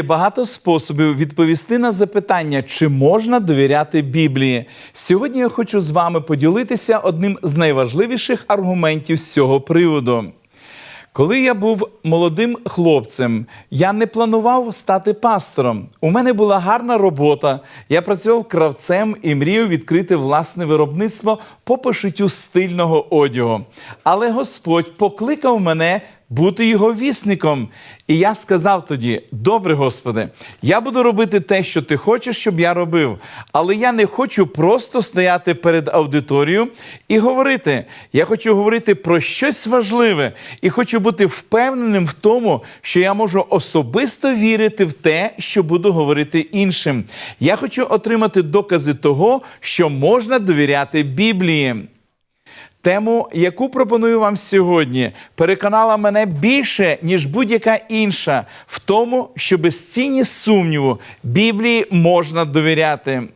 Є багато способів відповісти на запитання, чи можна довіряти Біблії. Сьогодні я хочу з вами поділитися одним з найважливіших аргументів з цього приводу. Коли я був молодим хлопцем, я не планував стати пастором. У мене була гарна робота. Я працював кравцем і мріяв відкрити власне виробництво по пошиттю стильного одягу. Але Господь покликав мене бути його вісником. І я сказав тоді: Добре, Господи, я буду робити те, що ти хочеш, щоб я робив. Але я не хочу просто стояти перед аудиторією і говорити. Я хочу говорити про щось важливе і хочу бути впевненим в тому, що я можу особисто вірити в те, що буду говорити іншим. Я хочу отримати докази того, що можна довіряти Біблії. Тему, яку пропоную вам сьогодні, переконала мене більше, ніж будь-яка інша, в тому, що без ціні сумніву Біблії можна довіряти.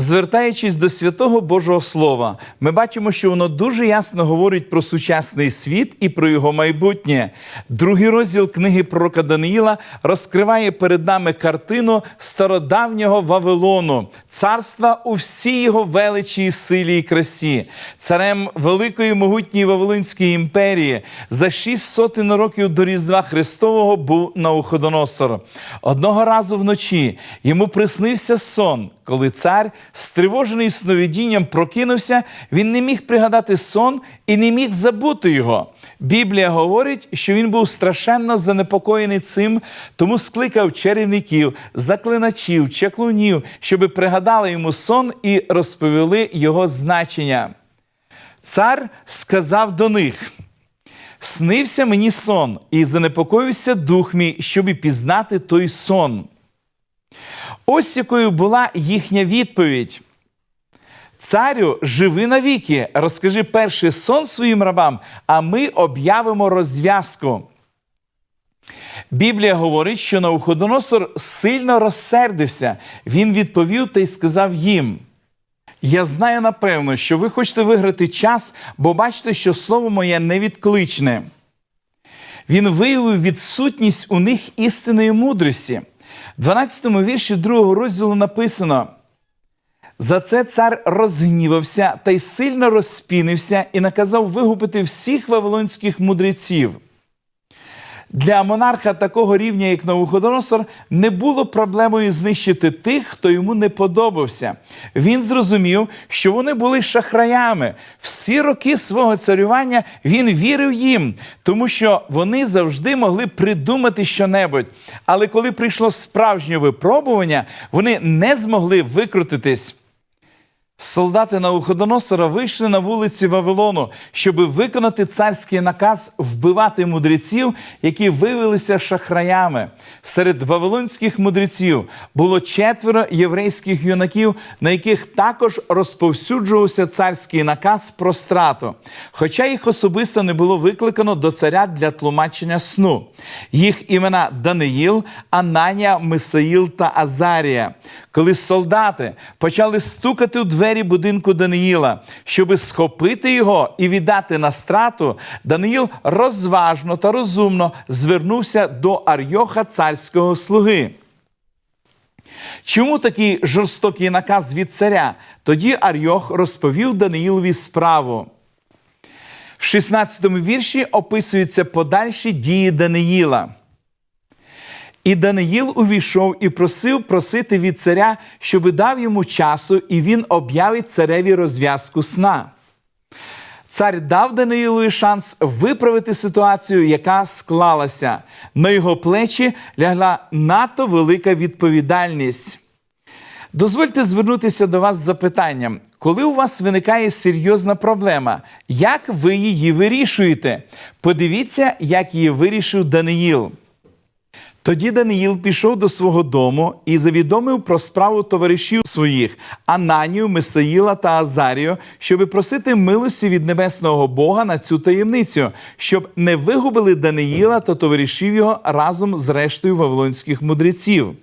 Звертаючись до святого Божого Слова, ми бачимо, що воно дуже ясно говорить про сучасний світ і про його майбутнє. Другий розділ книги пророка Даниїла розкриває перед нами картину стародавнього Вавилону, царства у всій його величі, силі і красі, царем великої могутньої Вавилонської імперії за шість сотень років до Різдва Христового був Науходоносор. Одного разу вночі йому приснився сон, коли цар стривожений сновидінням прокинувся, він не міг пригадати сон і не міг забути його. Біблія говорить, що він був страшенно занепокоєний цим, тому скликав чарівників, заклиначів, чаклунів, щоби пригадали йому сон і розповіли його значення. Цар сказав до них. Снився мені сон, і занепокоївся дух мій, щоб і пізнати той сон. Ось якою була їхня відповідь. Царю, живи навіки, розкажи перший сон своїм рабам, а ми об'явимо розв'язку. Біблія говорить, що Навуходоносор сильно розсердився. Він відповів та й сказав їм: Я знаю напевно, що ви хочете виграти час, бо бачите, що слово моє невідкличне. Він виявив відсутність у них істинної мудрості. В 12 вірші 2 розділу написано: за це цар розгнівався та й сильно розпінився і наказав вигубити всіх вавилонських мудреців. Для монарха такого рівня, як Навуходоносор, не було проблемою знищити тих, хто йому не подобався. Він зрозумів, що вони були шахраями. Всі роки свого царювання він вірив їм, тому що вони завжди могли придумати щонебудь. Але коли прийшло справжнє випробування, вони не змогли викрутитись. Солдати Навуходоносора вийшли на вулиці Вавилону, щоб виконати царський наказ вбивати мудреців, які виявилися шахраями. Серед вавилонських мудреців було четверо єврейських юнаків, на яких також розповсюджувався царський наказ про страту. Хоча їх особисто не було викликано до царя для тлумачення сну. Їх імена Даниїл, Ананія, Мисаїл та Азарія. Коли солдати почали стукати у двері будинку Даниїла, щоби схопити його і віддати на страту, Даниїл розважно та розумно звернувся до Арйоха царського слуги. Чому такий жорстокий наказ від царя? Тоді Арйох розповів Даниїлові справу. В 16 вірші описуються подальші дії Даниїла. І Даниїл увійшов і просив просити від царя, щоби дав йому часу, і він об'явить цареві розв'язку сна. Цар дав Даниїлові шанс виправити ситуацію, яка склалася. На його плечі лягла надто велика відповідальність. Дозвольте звернутися до вас з запитанням: коли у вас виникає серйозна проблема, як ви її вирішуєте? Подивіться, як її вирішив Даниїл. Тоді Даниїл пішов до свого дому і завідомив про справу товаришів своїх Ананію, Месаїла та Азарію, щоби просити милості від небесного Бога на цю таємницю, щоб не вигубили Даниїла та товаришів його разом з рештою вавилонських мудреців.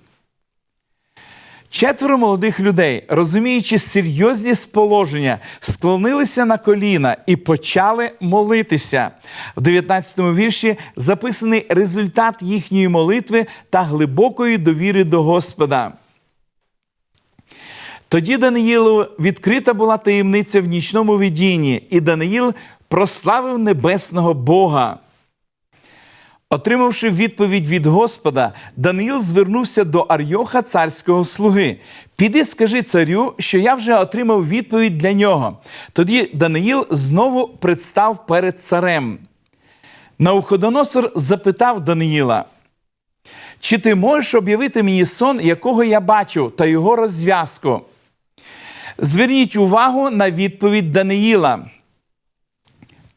Четверо молодих людей, розуміючи серйозність положення, склонилися на коліна і почали молитися. В 19-му вірші записаний результат їхньої молитви та глибокої довіри до Господа. Тоді Даниїлу відкрита була таємниця в нічному видінні, і Даниїл прославив небесного Бога. Отримавши відповідь від Господа, Даниїл звернувся до Арйоха царського слуги. Піди, скажи царю, що я вже отримав відповідь для нього. Тоді Даниїл знову представ перед царем. Науходоносор запитав Даниїла, чи ти можеш об'явити мені сон, якого я бачу, та його розв'язку? Зверніть увагу на відповідь Даниїла.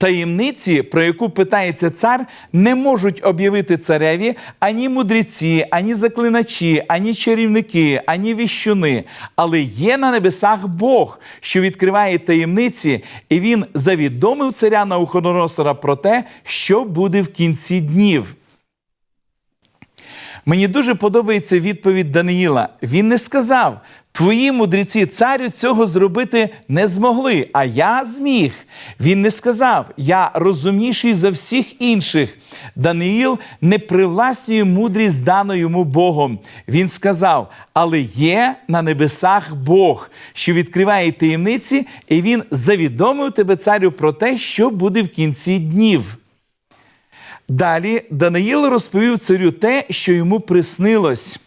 Таємниці, про яку питається цар, не можуть об'явити цареві ані мудреці, ані заклиначі, ані чарівники, ані віщуни. Але є на небесах Бог, що відкриває таємниці, і він завідомив царя Науходоносора про те, що буде в кінці днів. Мені дуже подобається відповідь Даниїла. Він не сказав: Твої мудреці царю цього зробити не змогли, а я зміг. Він не сказав: Я розумніший за всіх інших. Даниїл не привласнює мудрість дану йому Богом. Він сказав: Але є на небесах Бог, що відкриває таємниці, і він завідомив тебе, царю, про те, що буде в кінці днів. Далі Даниїл розповів царю те, що йому приснилось.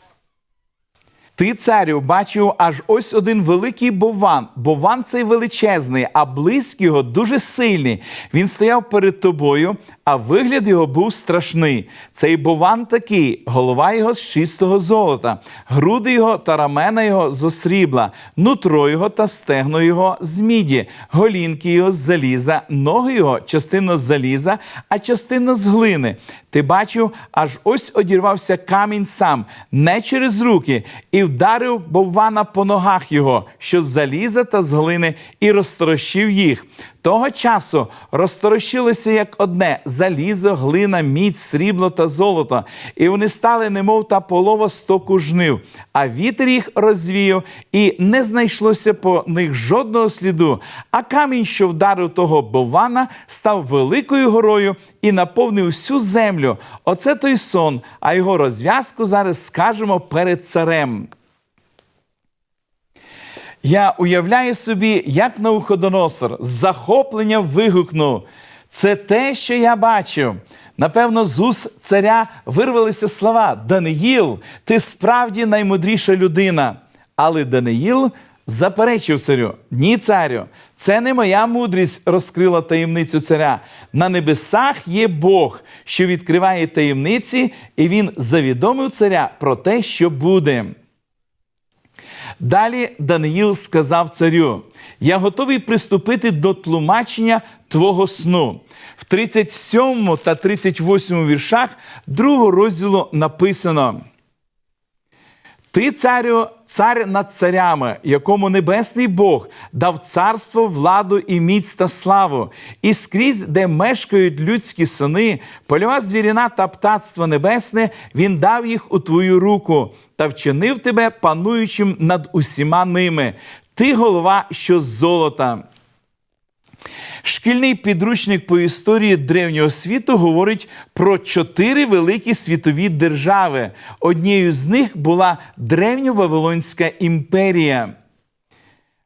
Ти, царю, бачив аж ось один великий бован. Бован цей величезний, а близьк його дуже сильний. Він стояв перед тобою, а вигляд його був страшний. Цей бован такий, голова його з чистого золота, груди його та рамена його з срібла, нутро його та стегно його з міді, голінки його з заліза, ноги його частину з заліза, а частину з глини. Ти бачив, аж ось одірвався камінь сам, не через руки, і вдарив боввана по ногах його, що з заліза та з глини, і розтрощив їх. Того часу розторощилося як одне залізо, глина, мідь, срібло та золото, і вони стали, немов та полова стоку жнив, а вітер їх розвіяв, і не знайшлося по них жодного сліду. А камінь, що вдарив того бована, став великою горою і наповнив всю землю. Оце той сон, а його розв'язку зараз скажемо перед царем. Я уявляю собі, як Науходоносор з захопленням вигукнув. Це те, що я бачу. Напевно, з уст царя вирвалися слова Даниїл, ти справді наймудріша людина. Але Даниїл заперечив царю: Ні, царю, це не моя мудрість розкрила таємницю царя. На небесах є Бог, що відкриває таємниці, і він завідомив царя про те, що буде. Далі Даниїл сказав царю: Я готовий приступити до тлумачення твого сну. В 37 та 38 віршах другого розділу написано. Ти, царю, цар над царями, якому небесний Бог дав царство, владу і міць та славу, і скрізь, де мешкають людські сини, польова звіріна та птацтво небесне, він дав їх у твою руку та вчинив тебе пануючим над усіма ними. Ти голова, що золота. Шкільний підручник по історії древнього світу говорить про чотири великі світові держави. Однією з них була древньовавилонська імперія.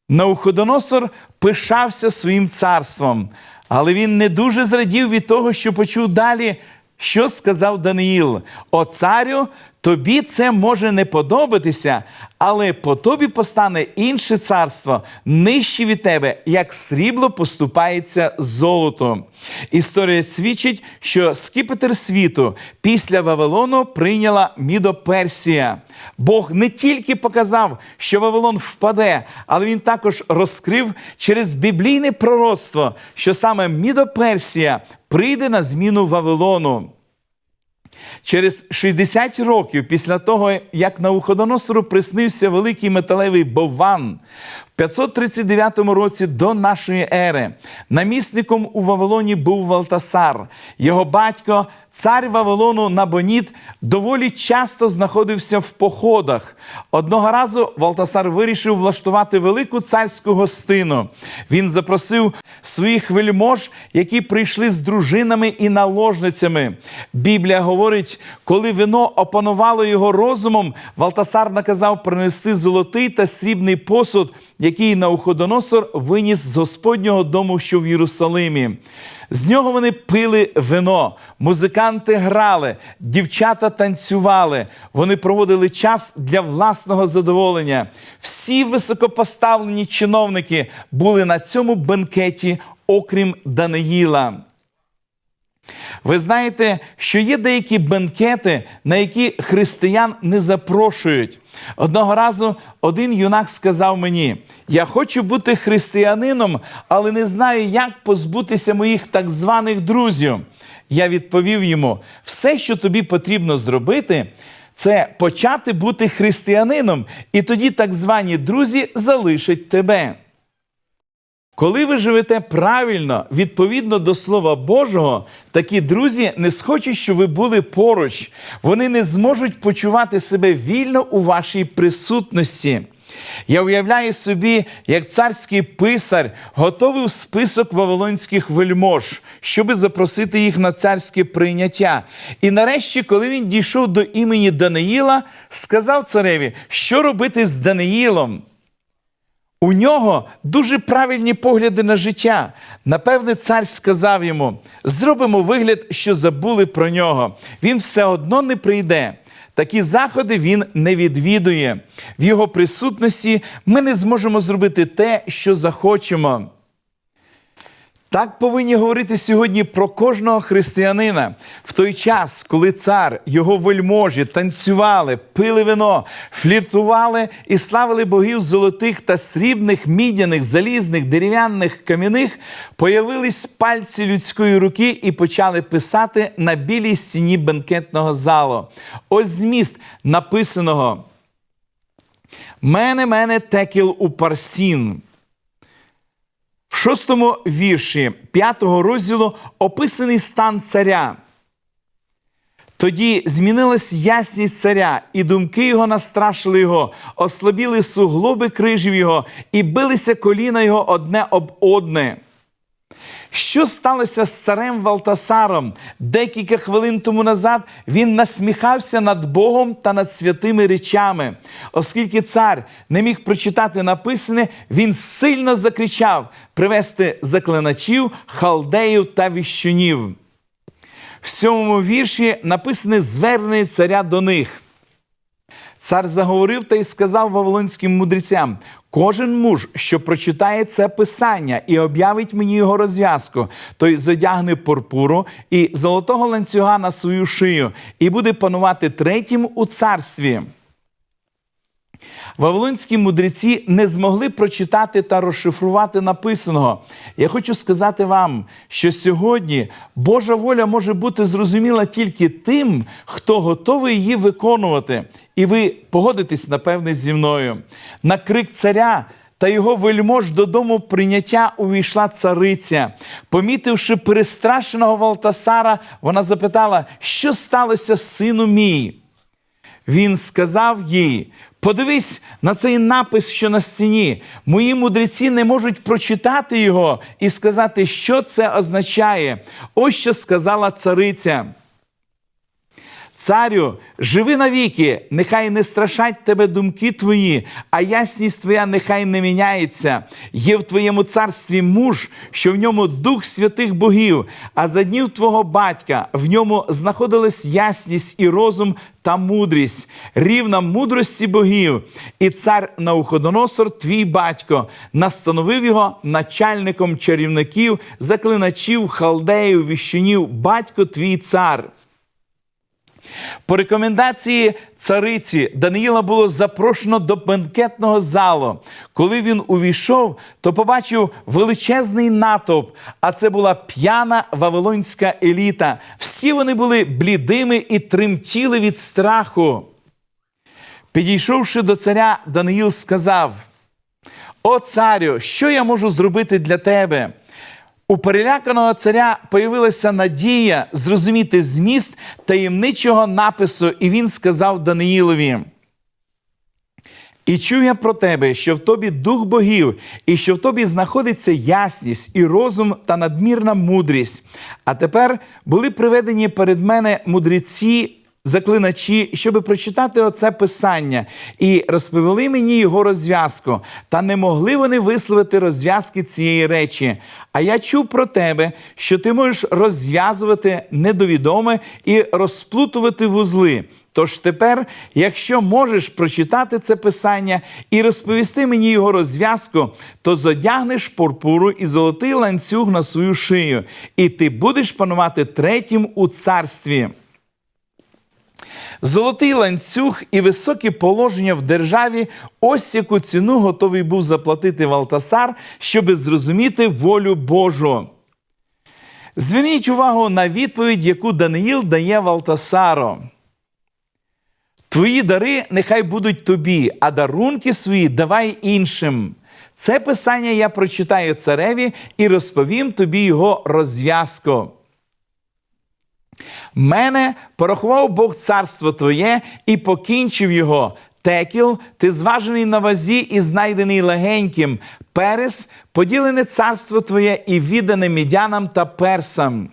Науходоносор пишався своїм царством, але він не дуже зрадів від того, що почув далі, що сказав Даниїл. О царю, тобі це може не подобатися, але по тобі постане інше царство, нижче від тебе, як срібло поступається золоту. Історія свідчить, що скіпетр світу після Вавилону прийняла Мідоперсія. Бог не тільки показав, що Вавилон впаде, але він також розкрив через біблійне пророцтво, що саме Мідоперсія прийде на зміну Вавилону. Через 60 років після того, як Навуходоносору приснився великий металевий бовван, 539 році до нашої ери намісником у Вавилоні був Валтасар. Його батько, цар Вавилону Набоніт, доволі часто знаходився в походах. Одного разу Валтасар вирішив влаштувати велику царську гостину. Він запросив своїх вельмож, які прийшли з дружинами і наложницями. Біблія говорить, коли вино опанувало його розумом, Валтасар наказав принести золотий та срібний посуд, який Науходоносор виніс з Господнього дому, що в Єрусалимі. З нього вони пили вино, музиканти грали, дівчата танцювали. Вони проводили час для власного задоволення. Всі високопоставлені чиновники були на цьому бенкеті, окрім Даниїла. Ви знаєте, що є деякі бенкети, на які християн не запрошують. Одного разу один юнак сказав мені: Я хочу бути християнином, але не знаю, як позбутися моїх так званих друзів. Я відповів йому: все, що тобі потрібно зробити, це почати бути християнином, і тоді так звані друзі залишать тебе. Коли ви живете правильно, відповідно до Слова Божого, такі друзі не схочуть, щоб ви були поруч. Вони не зможуть почувати себе вільно у вашій присутності. Я уявляю собі, як царський писар готовив список вавилонських вельмож, щоби запросити їх на царське прийняття. І нарешті, коли він дійшов до імені Даниїла, сказав цареві, що робити з Даниїлом. У нього дуже правильні погляди на життя. Напевне, цар сказав йому: зробимо вигляд, що забули про нього. Він все одно не прийде. Такі заходи він не відвідує. В його присутності ми не зможемо зробити те, що захочемо. Так повинні говорити сьогодні про кожного християнина в той час, коли цар, його вельможі танцювали, пили вино, фліртували і славили богів золотих та срібних, мідяних, залізних, дерев'яних, кам'яних, появились пальці людської руки і почали писати на білій стіні бенкетного залу. Ось зміст написаного. Мене, мене текіл у парсін. Шостому вірші п'ятого розділу описаний стан царя. Тоді змінилась ясність царя, і думки його настрашили його, ослабіли суглоби крижів його, і билися коліна його одне об одне. Що сталося з царем Валтасаром? Декілька хвилин тому назад він насміхався над Богом та над святими речами. Оскільки цар не міг прочитати написане, він сильно закричав привести заклиначів, халдеїв та віщунів. В сьомому вірші написане звернення царя до них. Цар заговорив та й сказав вавилонським мудрецям: кожен муж, що прочитає це писання і об'явить мені його розв'язку, той задягне пурпуру і золотого ланцюга на свою шию, і буде панувати третім у царстві. Вавилонські мудреці не змогли прочитати та розшифрувати написаного. Я хочу сказати вам, що сьогодні Божа воля може бути зрозуміла тільки тим, хто готовий її виконувати. І ви погодитесь, напевне, зі мною. На крик царя. Та його вельмож додому прийняття увійшла цариця. Помітивши перестрашеного Валтасара, вона запитала, що сталося, сину мій. Він сказав їй: Подивись на цей напис, що на стіні. Мої мудреці не можуть прочитати його і сказати, що це означає. Ось що сказала цариця. Царю, живи навіки, нехай не страшать тебе думки твої, а ясність твоя нехай не міняється. Є в твоєму царстві муж, що в ньому дух святих богів, а за днів твого батька в ньому знаходилась ясність і розум та мудрість, рівна мудрості богів. І цар Науходоносор, твій батько, настановив його начальником чарівників, заклиначів, халдеїв, віщунів, батько твій цар. По рекомендації цариці Даниїла було запрошено до бенкетного залу. Коли він увійшов, то побачив величезний натовп, а це була п'яна вавилонська еліта. Всі вони були блідими і тремтіли від страху. Підійшовши до царя, Даниїл сказав: О царю, що я можу зробити для тебе? У переляканого царя появилася надія зрозуміти зміст таємничого напису, і він сказав Даниїлові. І чув я про тебе, що в тобі дух богів, і що в тобі знаходиться ясність і розум та надмірна мудрість. А тепер були приведені перед мене мудреці. Заклиначі, щоби прочитати оце писання, і розповіли мені його розв'язку, та не могли вони висловити розв'язки цієї речі. А я чув про тебе, що ти можеш розв'язувати недовідоме і розплутувати вузли. Тож тепер, якщо можеш прочитати це писання і розповісти мені його розв'язку, то зодягнеш пурпуру і золотий ланцюг на свою шию, і ти будеш панувати третім у царстві. Золотий ланцюг і високі положення в державі ось яку ціну готовий був заплатити Валтасар, щоби зрозуміти волю Божу. Зверніть увагу на відповідь, яку Даниїл дає Валтасару. Твої дари нехай будуть тобі, а дарунки свої давай іншим. Це писання я прочитаю цареві і розповім тобі його розв'язку. Мене порахував Бог царство твоє і покінчив його. Текіл, ти зважений на вазі і знайдений легеньким. Перес, поділене царство твоє і віддане мідянам та персам.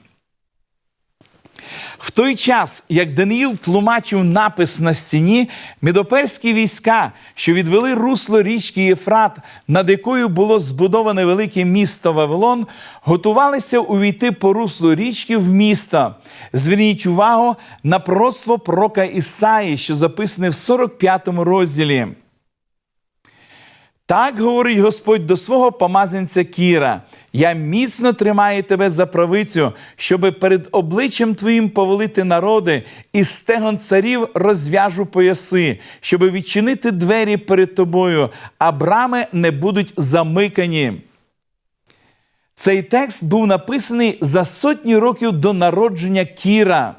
В той час, як Даниїл тлумачив напис на стіні, медоперські війська, що відвели русло річки Єфрат, над якою було збудоване велике місто Вавилон, готувалися увійти по руслу річки в місто. Зверніть увагу на пророцтво пророка Ісаї, що записане в 45 розділі. Так говорить Господь до свого помазанця Кіра: я міцно тримаю тебе за правицю, щоби перед обличчям твоїм повелити народи, і стегон царів розв'яжу пояси, щоби відчинити двері перед тобою, а брами не будуть замикані. Цей текст був написаний за сотні років до народження Кіра.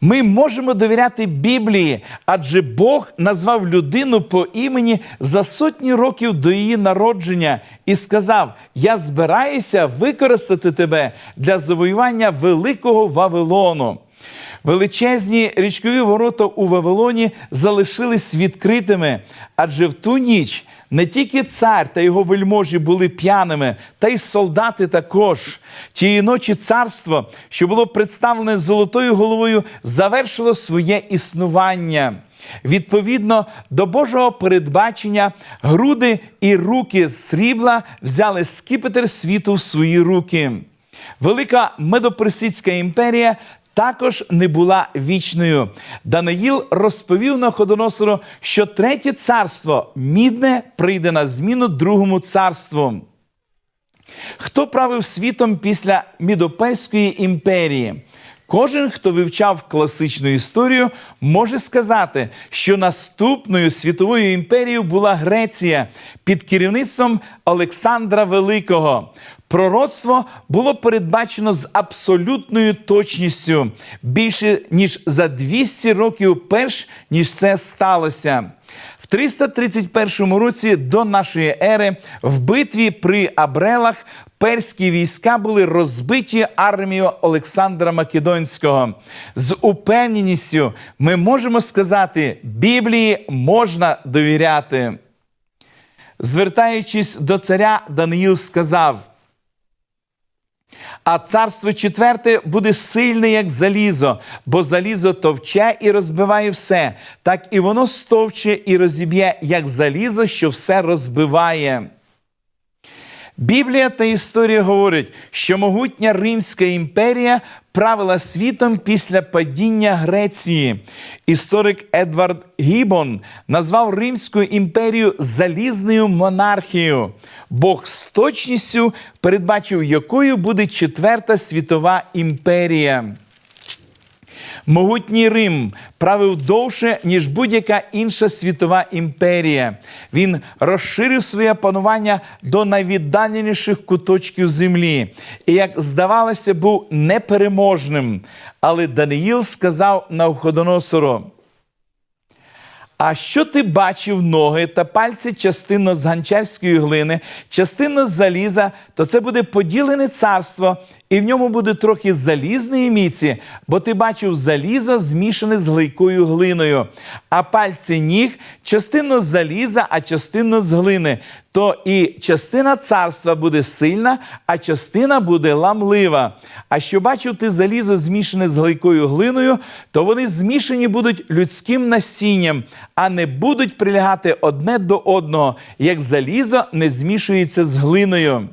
Ми можемо довіряти Біблії, адже Бог назвав людину по імені за сотні років до її народження і сказав: Я збираюся використати тебе для завоювання великого Вавилону. Величезні річкові ворота у Вавилоні залишились відкритими, адже в ту ніч не тільки цар та його вельможі були п'яними, та й солдати також. Тієї ночі царство, що було представлене золотою головою, завершило своє існування. Відповідно до Божого передбачення, груди і руки з срібла взяли скипетр світу в свої руки. Велика медоперсидська імперія також не була вічною. Даниїл розповів Находоносору, що третє царство мідне прийде на зміну другому царству. Хто правив світом після Мідоперської імперії? Кожен, хто вивчав класичну історію, може сказати, що наступною світовою імперією була Греція під керівництвом Олександра Великого. Пророцтво було передбачено з абсолютною точністю більше ніж за 200 років, перш ніж це сталося. В 331 році до нашої ери в битві при Абрелах перські війська були розбиті армією Олександра Македонського. З упевненістю ми можемо сказати, Біблії можна довіряти. Звертаючись до царя, Даниїл сказав. А царство четверте буде сильне, як залізо, бо залізо товче і розбиває все, так і воно стовче і розіб'є, як залізо, що все розбиває. Біблія та історія говорять, що могутня Римська імперія правила світом після падіння Греції. Історик Едвард Гібон назвав Римську імперію залізною монархією. Бог з точністю передбачив, якою буде Четверта світова імперія. Могутній Рим правив довше, ніж будь-яка інша світова імперія. Він розширив своє панування до найвіддаленіших куточків землі і, як здавалося, був непереможним. Але Даниїл сказав Навходоносору, А що ти бачив ноги та пальці частину з ганчарської глини, частину з заліза, то це буде поділене царство, і в ньому буде трохи залізної міці, бо ти бачив залізо змішане з глийкою глиною, а пальці ніг частина з заліза, а частину з глини. То і частина царства буде сильна, а частина буде ламлива. А що бачив ти залізо змішане з гликою глиною, то вони змішані будуть людським насінням, а не будуть прилягати одне до одного, як залізо не змішується з глиною.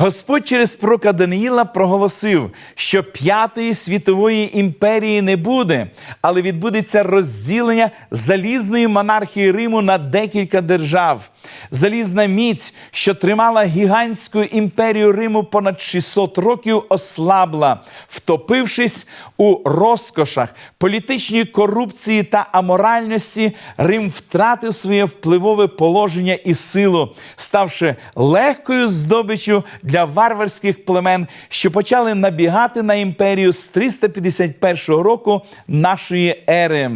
Господь через пророка Даниїла проголосив, що п'ятої світової імперії не буде, але відбудеться розділення залізної монархії Риму на декілька держав. Залізна міць, що тримала гігантську імперію Риму понад 600 років, ослабла, втопившись у розкошах, політичній корупції та аморальності, Рим втратив своє впливове положення і силу, ставши легкою здобиччю для варварських племен, що почали набігати на імперію з 351 року нашої ери.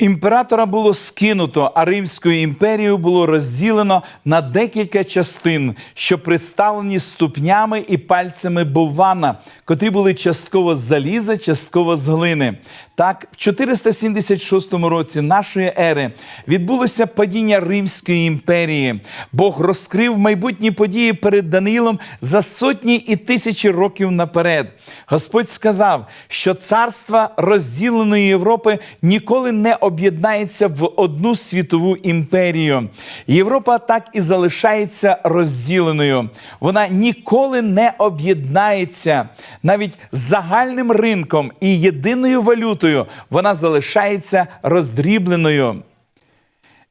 Імператора було скинуто, а Римську імперію було розділено на декілька частин, що представлені ступнями і пальцями Бована, котрі були частково з заліза, частково з глини. Так, в 476 році нашої ери відбулося падіння Римської імперії. Бог розкрив майбутні події перед Даниїлом за сотні і тисячі років наперед. Господь сказав, що царства розділеної Європи ніколи не об'єднається в одну світову імперію. Європа так і залишається розділеною. Вона ніколи не об'єднається. Навіть загальним ринком і єдиною валютою вона залишається роздрібленою.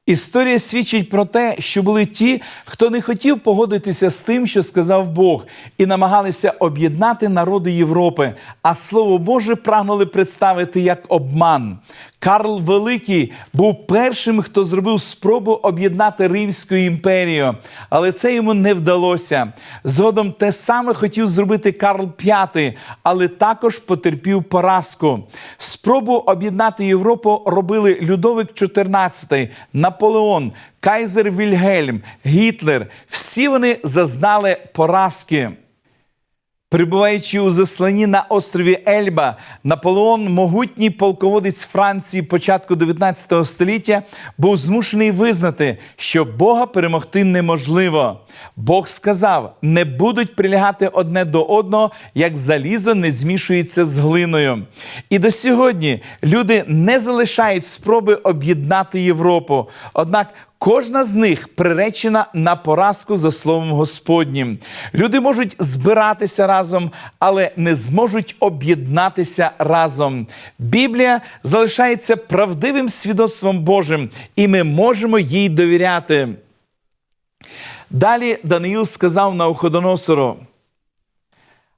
Історія свідчить про те, що були ті, хто не хотів погодитися з тим, що сказав Бог, і намагалися об'єднати народи Європи, а Слово Боже прагнули представити як обман. Карл Великий був першим, хто зробив спробу об'єднати Римську імперію, але це йому не вдалося. Згодом те саме хотів зробити Карл V, але також потерпів поразку. Спробу об'єднати Європу робили Людовик XIV, Наполеон, Кайзер Вільгельм, Гітлер. Всі вони зазнали поразки. Перебуваючи у засланні на острові Ельба, Наполеон, могутній полководець Франції початку 19 століття, був змушений визнати, що Бога перемогти неможливо. Бог сказав: не будуть прилягати одне до одного, як залізо не змішується з глиною. І до сьогодні люди не залишають спроби об'єднати Європу. Однак Кожна з них приречена на поразку за словом Господнім. Люди можуть збиратися разом, але не зможуть об'єднатися разом. Біблія залишається правдивим свідоцтвом Божим, і ми можемо їй довіряти. Далі Даниїл сказав Навходоносору,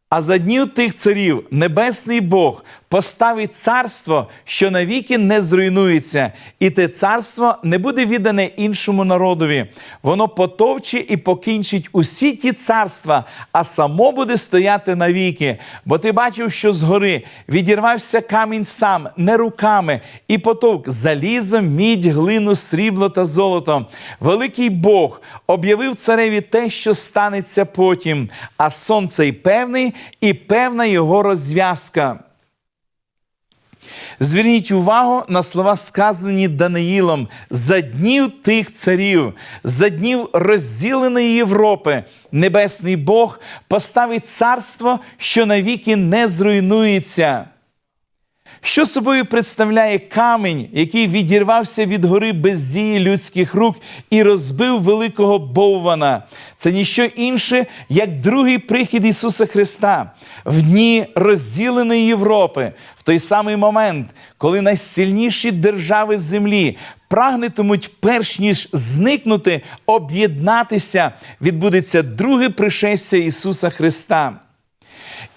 а за днів тих царів небесний Бог поставить царство, що навіки не зруйнується, і те царство не буде віддане іншому народові. Воно потовче і покінчить усі ті царства, а само буде стояти навіки. Бо ти бачив, що згори відірвався камінь сам, не руками, і потовк залізо, мідь, глину, срібло та золото. Великий Бог об'явив цареві те, що станеться потім, а сонце й певний, і певна його розв'язка. Зверніть увагу на слова, сказані Даниїлом за днів тих царів, за днів розділеної Європи. Небесний Бог поставить царство, що навіки не зруйнується. Що собою представляє камінь, який відірвався від гори без дії людських рук і розбив великого Боввана? Це ніщо інше, як другий прихід Ісуса Христа в дні розділеної Європи, в той самий момент, коли найсильніші держави землі прагнетимуть, перш ніж зникнути, об'єднатися, відбудеться друге пришестя Ісуса Христа.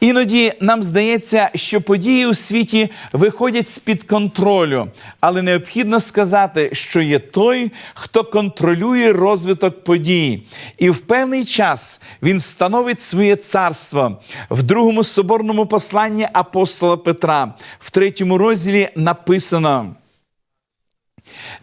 Іноді нам здається, що події у світі виходять з-під контролю, але необхідно сказати, що є той, хто контролює розвиток подій, і в певний час він становить своє царство в другому соборному посланні апостола Петра, в третьому розділі написано.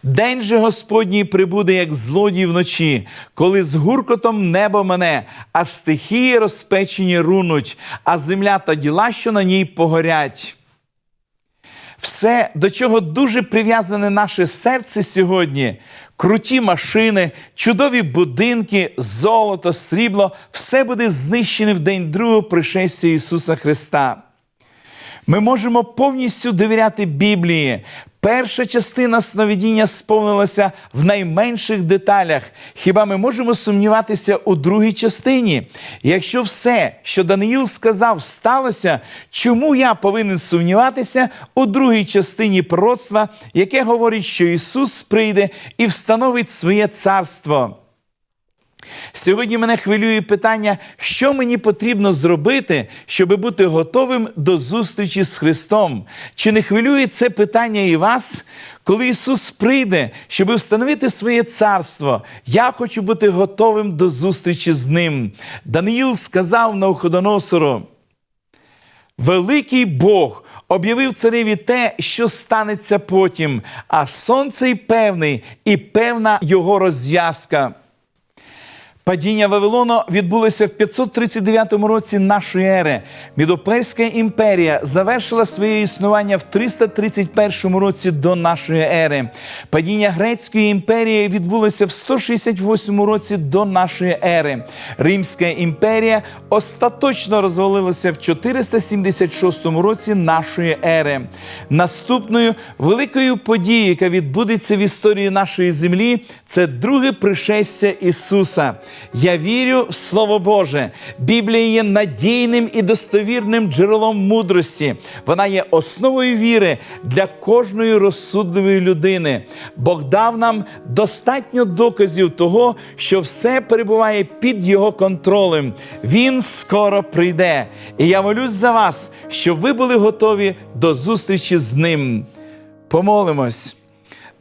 День же Господній прибуде, як злодій вночі, коли з гуркотом небо мене, а стихії розпечені рунуть, а земля та діла, що на ній погорять. Все, до чого дуже прив'язане наше серце сьогодні, круті машини, чудові будинки, золото, срібло, все буде знищене в день другого пришестя Ісуса Христа. Ми можемо повністю довіряти Біблії. Перша частина сновидіння сповнилася в найменших деталях. Хіба ми можемо сумніватися у другій частині? Якщо все, що Даниїл сказав, сталося, чому я повинен сумніватися у другій частині пророцтва, яке говорить, що Ісус прийде і встановить своє царство? Сьогодні мене хвилює питання, що мені потрібно зробити, щоб бути готовим до зустрічі з Христом. Чи не хвилює це питання і вас? Коли Ісус прийде, щоб встановити своє царство, я хочу бути готовим до зустрічі з Ним. Даниїл сказав Навходоносору, Великий Бог об'явив цареві те, що станеться потім, а сонце й певний, і певна його розв'язка. Падіння Вавилону відбулося в 539 році нашої ери. Мідоперська імперія завершила своє існування в 331 році до нашої ери. Падіння Грецької імперії відбулося в 168 році до нашої ери. Римська імперія остаточно розвалилася в 476 році нашої ери. Наступною великою подією, яка відбудеться в історії нашої землі, це друге пришестя Ісуса. Я вірю в Слово Боже. Біблія є надійним і достовірним джерелом мудрості. Вона є основою віри для кожної розсудливої людини. Бог дав нам достатньо доказів того, що все перебуває під його контролем. Він скоро прийде. І я молюсь за вас, щоб ви були готові до зустрічі з ним. Помолимось.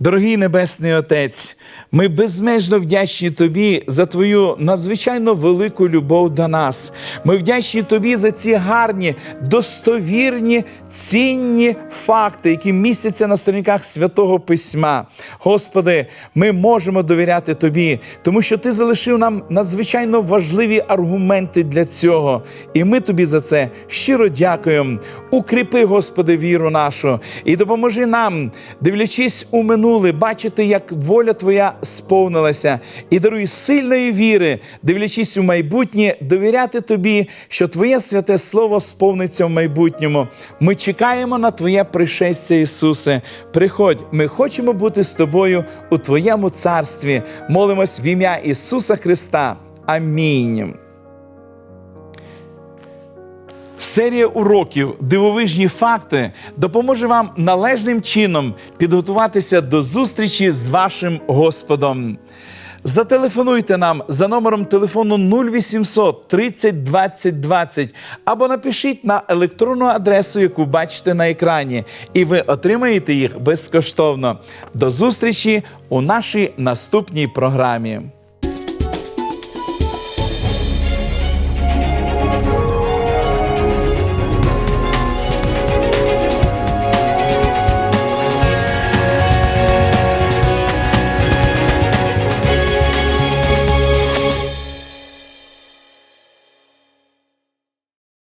Дорогий Небесний Отець, ми безмежно вдячні Тобі за Твою надзвичайно велику любов до нас. Ми вдячні Тобі за ці гарні, достовірні, цінні факти, які містяться на сторінках святого Письма. Господи, ми можемо довіряти Тобі, тому що Ти залишив нам надзвичайно важливі аргументи для цього. І ми тобі за це щиро дякуємо. Укріпи, Господи, віру нашу і допоможи нам, дивлячись у минуле, бачити, як воля Твоя сповнилася, і даруй сильної віри, дивлячись у майбутнє, довіряти Тобі, що Твоє святе Слово сповниться в майбутньому. Ми чекаємо на Твоє пришестя, Ісусе. Приходь, ми хочемо бути з Тобою у Твоєму царстві. Молимось в ім'я Ісуса Христа. Амінь. Серія уроків Дивовижні факти допоможе вам належним чином підготуватися до зустрічі з вашим Господом. Зателефонуйте нам за номером телефону 0800 30 20 20 або напишіть на електронну адресу, яку бачите на екрані, і ви отримаєте їх безкоштовно. До зустрічі у нашій наступній програмі.